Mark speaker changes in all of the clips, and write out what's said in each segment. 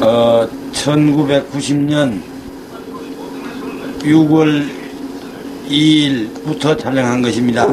Speaker 1: 어, 1990년 6월 2일부터 촬영한 것입니다.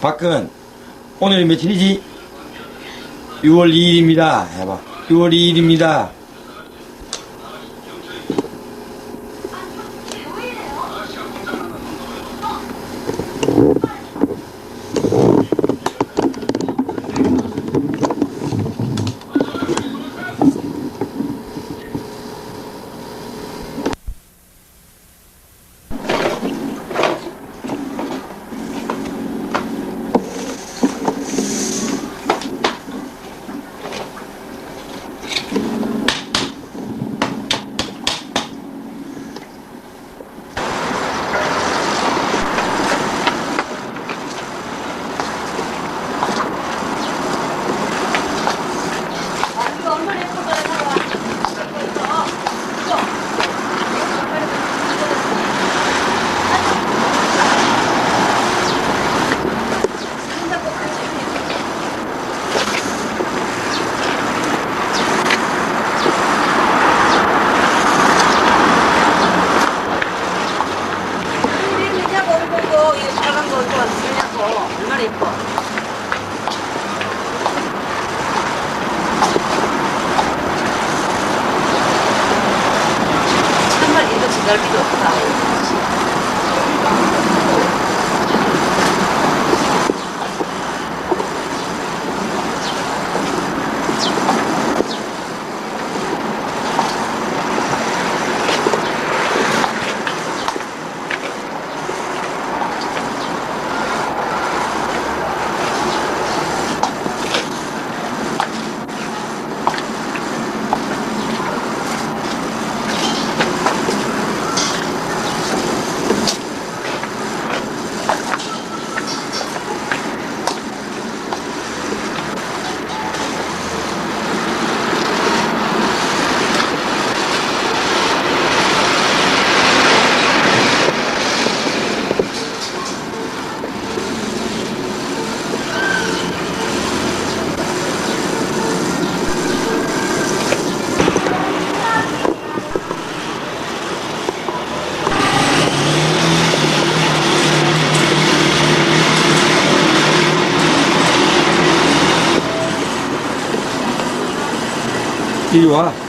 Speaker 1: 박근, 오늘이 며칠이지? 6월 2일입니다. 해봐. 6월 2일입니다. 이리 와.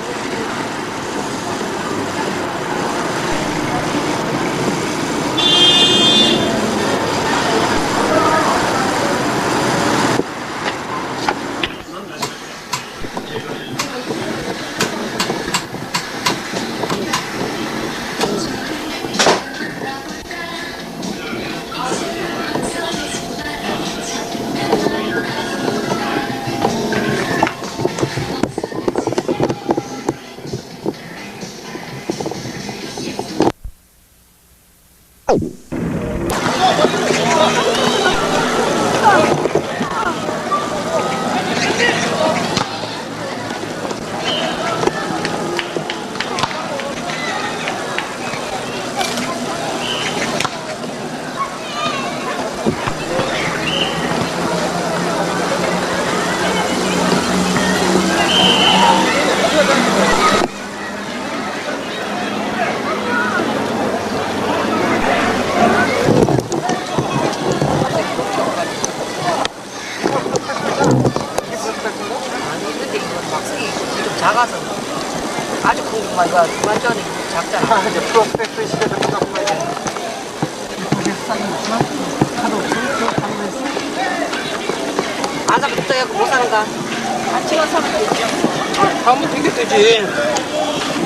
Speaker 2: 튕겨 되지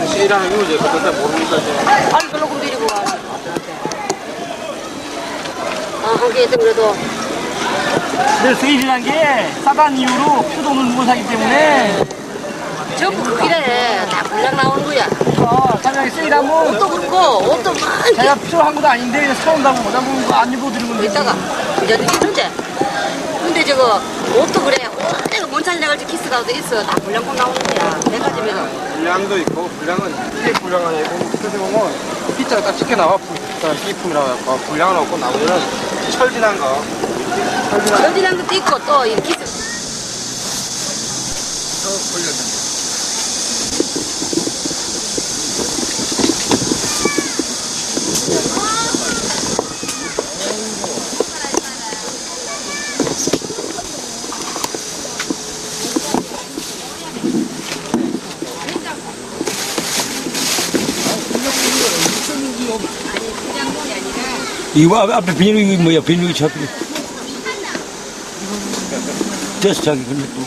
Speaker 2: 시라는 이유지 그때 모르니까 이제.
Speaker 3: 아니 별로 금 데리고 와. 아, 한개 있으면 그래도.
Speaker 4: 근데 세일이란 게 싸단 이유로 표돈을 못 사기 때문에.
Speaker 3: 전부 그 길에 다 불량 나오는 거야.
Speaker 4: 어, 차라리 세일하면
Speaker 3: 옷도 그렇고 옷도 막
Speaker 4: 자기가 필요한 것도 아닌데 그냥 사온다고 모자 보는 거안 입어드리는 건데
Speaker 3: 이따가 이제 있는데 근데 저거 옷도 그래 옷 내가 뭔찬이라 그지 키스가도 있어 다 불량품 나오는 거야. 내가 집에서
Speaker 2: 불량도 있고 불량은 이게 불량 아니고 그때 보면 피자가 딱 찍혀 나와. 비품이라고 해서 불량은 없고 나머지는 철진한 거. 철진한
Speaker 3: 전진한 것도 있고 또이 키스.
Speaker 1: 이거 앞- 앞에 비닐이 뭐야? 비닐이 저 앞에. 됐어, 자기. 근데 또.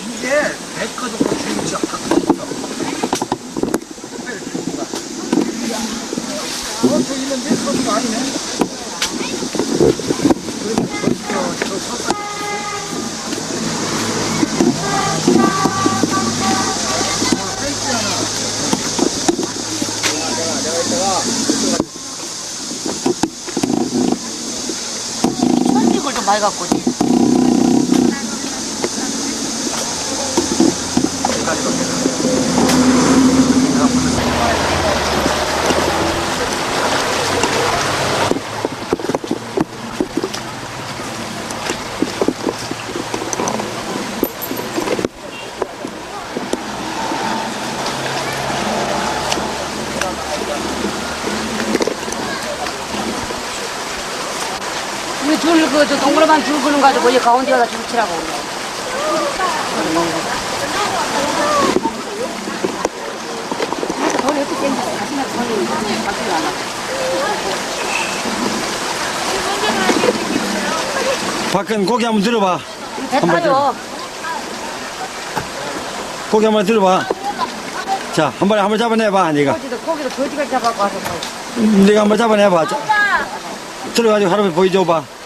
Speaker 2: 이게 100거 정도 주는 지 아까 어, 저 있는데 서수가 아니네.
Speaker 3: 좀 많이 갖고 오지. 우리 줄, 그, 저 동그라만 줄 그는 가지고, 이 가운데 가서 줄 치라고. 돈이 어떻게 생겼어? 가시나 돈이 바뀌지 않아.
Speaker 1: 박근 고기 한번 들어봐.
Speaker 3: 타요.
Speaker 1: 고기 한번 들어봐. 자, 한 번에 한번 잡아내봐, 네가.
Speaker 3: 고기도, 고기도 거지가 잡아갖고 와서. 뭐.
Speaker 1: 네가 한번 잡아내봐. 자, 들어가지고 할아버지 보여줘봐.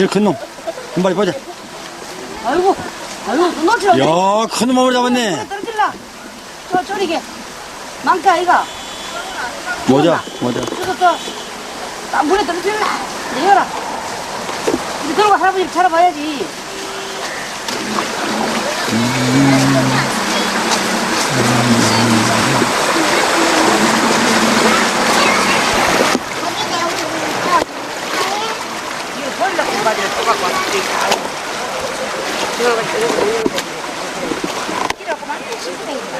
Speaker 1: 제일 큰 놈. 한 마리 보자.
Speaker 3: 아이고, 아이고, 놓치라.
Speaker 1: 야, 큰 놈을 잡았네.
Speaker 3: 떨어질라. 저, 저리게. 망까, 이가.
Speaker 1: 모자, 모자.
Speaker 3: 저거 또, 딱 물에 떨어질라. 내려라. 이제 들어가 할아버지 찾아봐야지. 이 거 버리려고 해가지고 또 갖고 왔어. 이거 갖고 이거 먹는 거. 이라고만 해, 신부생이구나.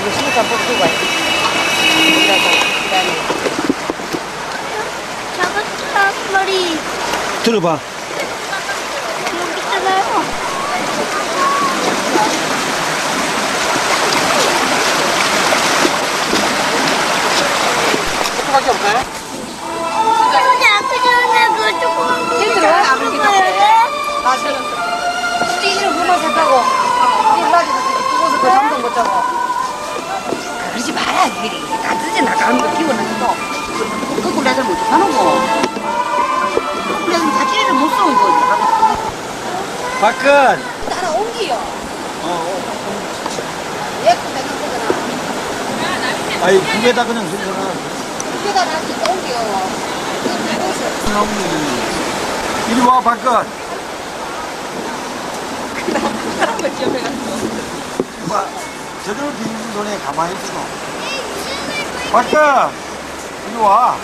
Speaker 3: 이거 신부장 뽑고 가야
Speaker 5: 작은 머리
Speaker 1: 들어봐.
Speaker 5: 여기 있잖아요.
Speaker 2: 조금 밖에 없나요?
Speaker 5: 근데 아까 전에 그 조금
Speaker 3: 힘들어? 나 뛰시는 그만 생각하고. 뛰어가지고. 죽어서 그 잠도 못 자고 그러지 마라 이리. 따뜻해 나가는 거 기분은 또 거꾸로 내들 못 하는 거 거꾸로 내들 자취를 못 쏘는 거
Speaker 1: 박근!
Speaker 3: 따라 옮기요 예쁘 되는 거잖
Speaker 1: 아두 개다 그냥.
Speaker 3: 이게다 나 진짜 옮겨
Speaker 1: 이리 와, 박근! 봐, 저대로 비는 돈에 가만히 있어. 박근! 이리 와.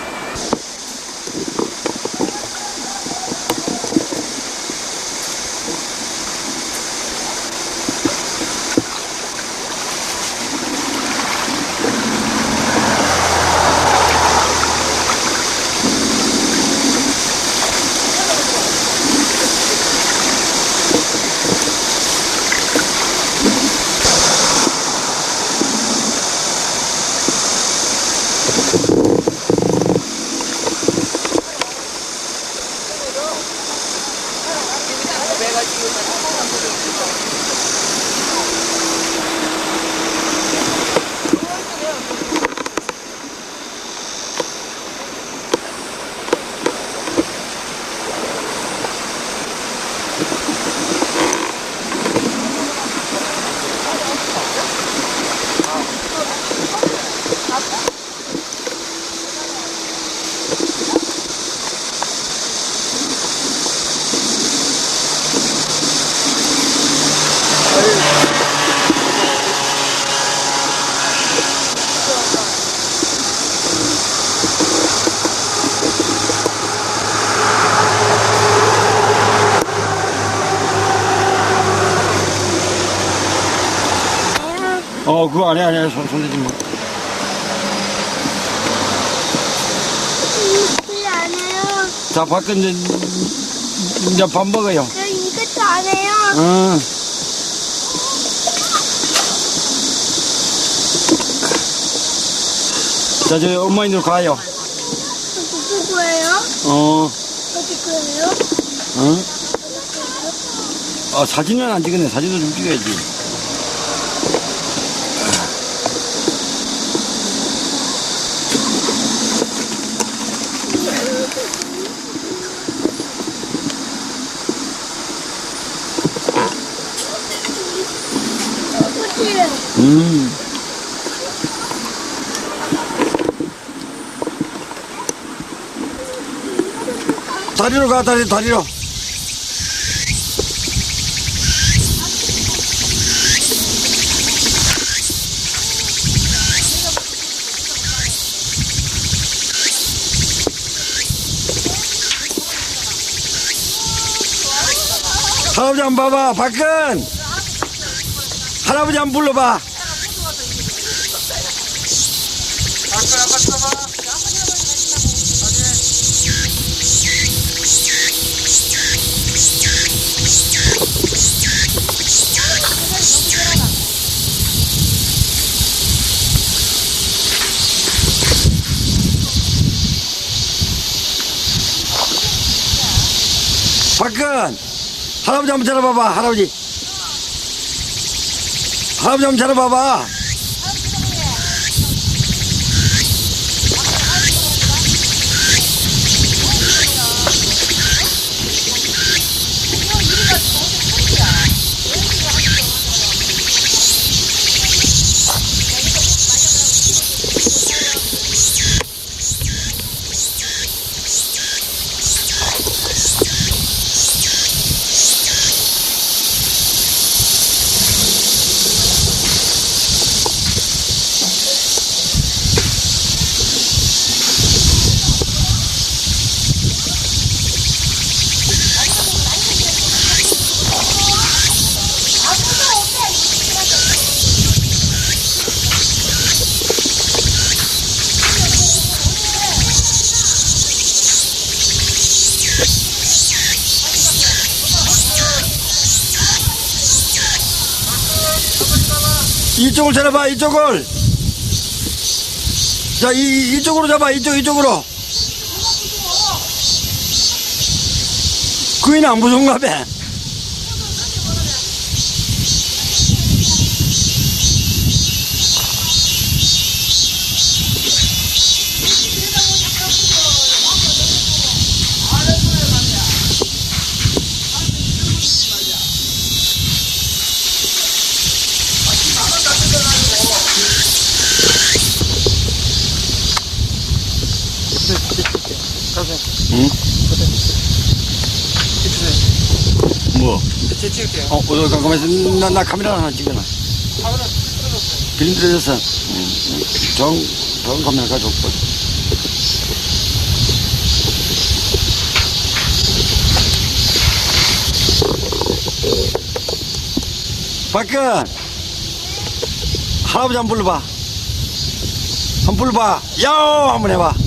Speaker 1: 어, 그거 아니야, 아니야. 손, 손 대지 마.
Speaker 5: 그게 안 해요.
Speaker 1: 자, 밖에 이제, 이제 밥 먹어요.
Speaker 5: 저 이것도 안 해요.
Speaker 1: 응. 자, 저 엄마인들 가요.
Speaker 5: 누구 거예요?
Speaker 1: 어,
Speaker 5: 어디 거예요?
Speaker 1: 응? 아, 사진은 안 찍었네. 사진도 좀 찍어야지. 음. 다리로 가, 다리, 다리로. 할아버지 한 번 봐봐, 박근! 할아버지 한 번 불러봐. 박근! 할아버지 한번 찾아봐봐, 할아버지. 할아버지 한번 찾아봐봐. 이쪽을 찾아봐, 이쪽을. 자, 이, 이쪽으로 잡아, 이쪽, 이쪽으로. 그이는 안 무서운가 봐. 응? 뭐?
Speaker 2: 제 찍을게요.
Speaker 1: 어, 어, 잠깐만 있어. 나, 나 카메라 하나 찍어놔.
Speaker 2: 카메라
Speaker 1: 필름 들어졌어. 응. 좋은, 좋은 카메라 가져올거 박근! 할아버지 한번 불러봐. 한번 불러봐. 야오! 한번 해봐.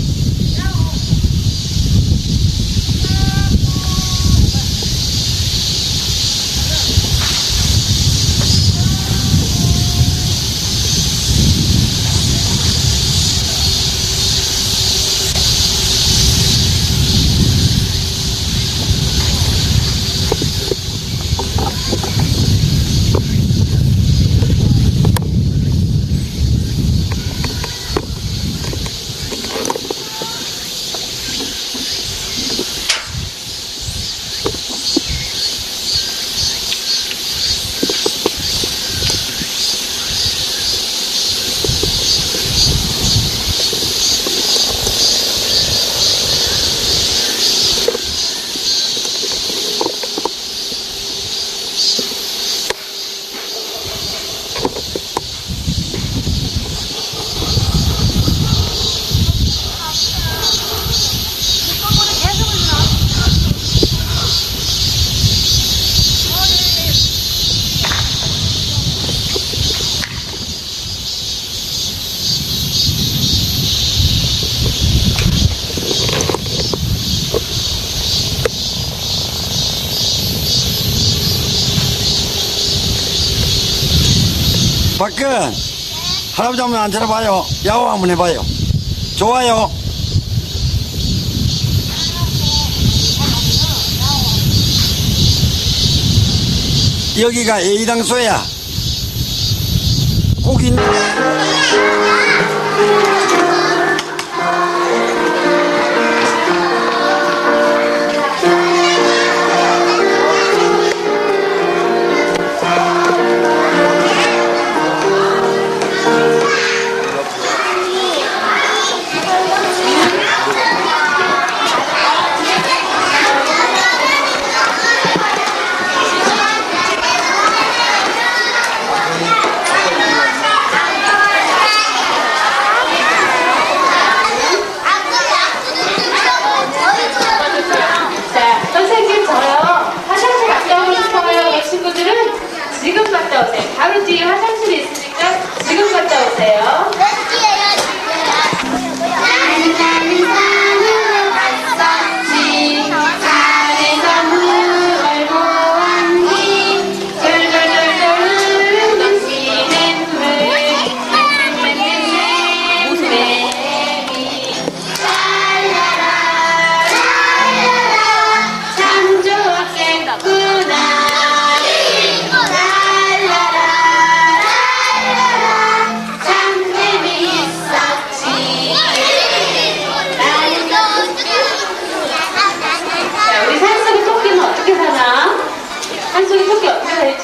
Speaker 1: 박근 할아버지 한번 앉아 봐요. 야호 한번 해봐요. 좋아요. 여기가 예의당소야. 고기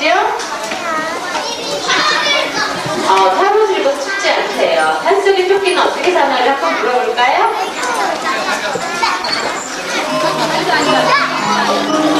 Speaker 6: 아시죠? 어, 사무실고 춥지 않대요. 한숨이 토끼는 어떻게 사나요? 한번 물어볼까요? 네.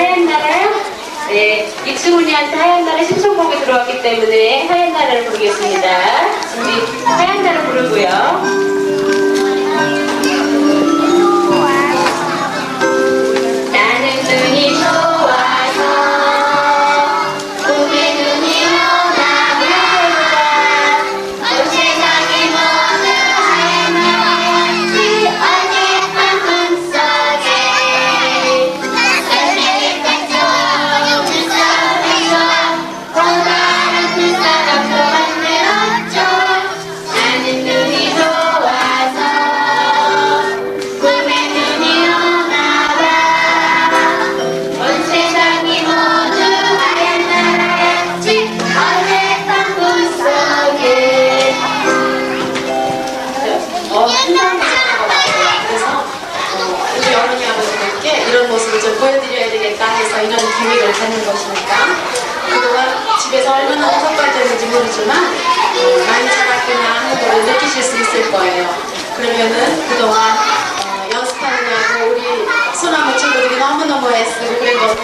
Speaker 6: 하얀 나라요? 네, 입수문이한테 하얀 나라 신청곡이 들어왔기 때문에 하얀 나라를 부르겠습니다. 준비, 하얀 나라 부르고요. 더 희망을 찾는 것같아요 그래서 어, 우리 어머니 아버지들께
Speaker 7: 이런 모습을 좀 보여드려야 되겠다 해서 이런 기획을 갖는 것이니까 그동안 집에서 얼마나 허석거렸는지 모르지만 어, 많이 자랐구나 하는 걸 느끼실 수 있을 거예요. 그러면은 그동안 어, 연습하느냐고 우리 소나무 친구들이 너무너무 애쓰고 그런 거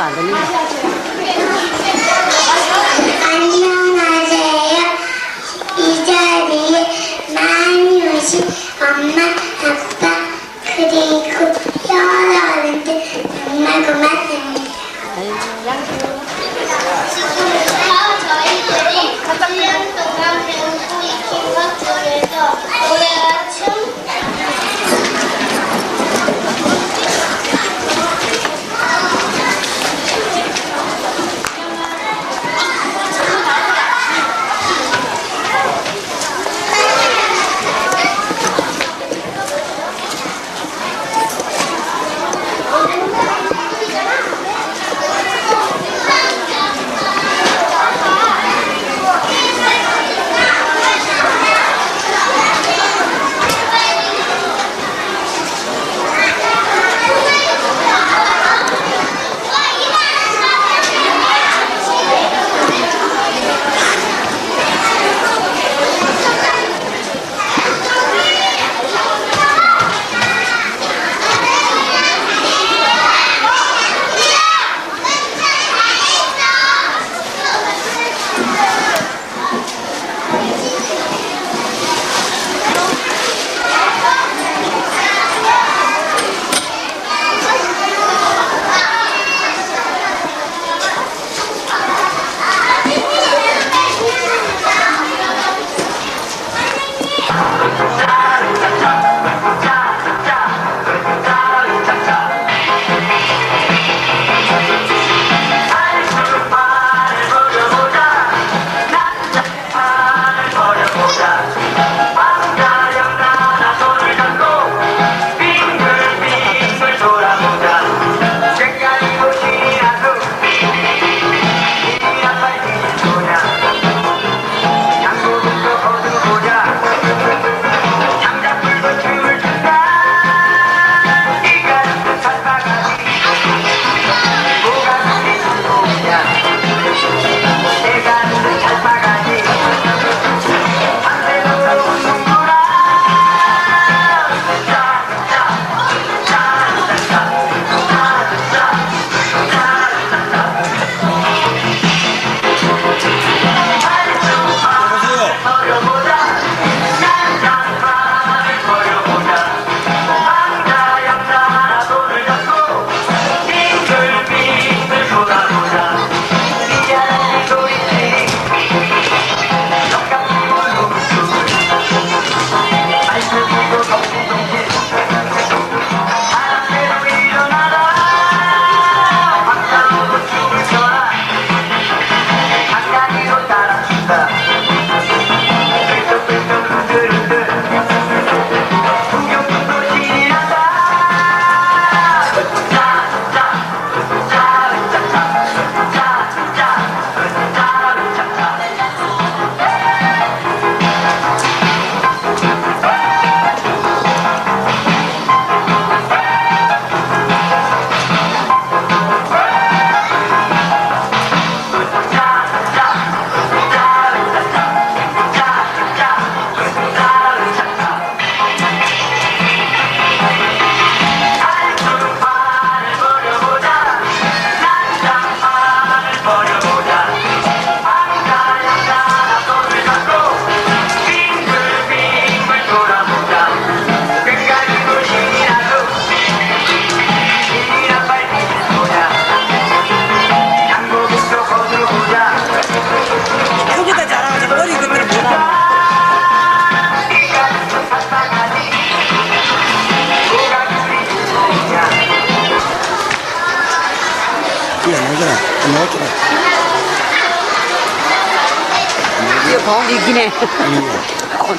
Speaker 3: 말투가 안 들리네.
Speaker 5: 안녕하세요. 이 자리에 많이 오신 엄마,
Speaker 6: の雪ね。こ。